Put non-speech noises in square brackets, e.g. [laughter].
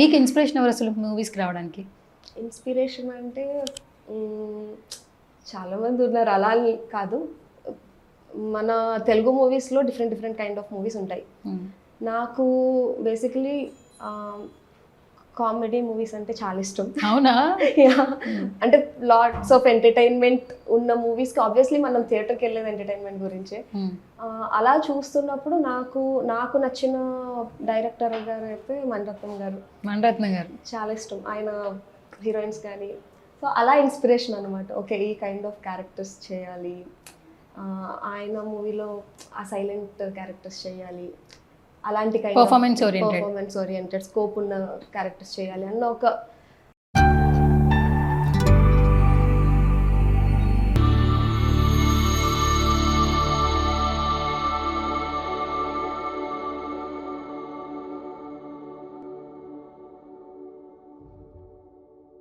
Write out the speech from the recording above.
మీకు ఇన్స్పిరేషన్ ఎవరు అసలు మూవీస్కి రావడానికి? ఇన్స్పిరేషన్ అంటే మ్మ్, చాలా మంది ఉన్నారు. అలా కాదు. మన తెలుగు మూవీస్లో different different kind of movies ఉంటాయి. నాకు బేసికలీ కామెడీ మూవీస్ అంటే చాలా ఇష్టం. అవునా. [laughs] అంటే లాట్స్ ఆఫ్ ఎంటర్టైన్మెంట్ ఉన్న మూవీస్కి ఆబ్వియస్లీ మనం థియేటర్కి వెళ్ళేది ఎంటర్టైన్మెంట్ గురించే. అలా చూస్తున్నప్పుడు నాకు నాకు నచ్చిన డైరెక్టర్ గారు అయితే మణిరత్నం గారు. మణరత్న గారు. చాలా ఇష్టం. ఆయన హీరోయిన్స్ కానీ. సో అలా ఇన్స్పిరేషన్ అనమాట ఓకే ఈ కైండ్ ఆఫ్ క్యారెక్టర్స్ చేయాలి. ఆయన మూవీలో ఆ సైలెంట్ క్యారెక్టర్స్ చేయాలి. అలాంటి. పర్ఫార్మెన్స్ ఓరియంటెడ్ స్కోప్ ఉన్న క్యారెక్టర్స్ చేయాలి అన్న ఒక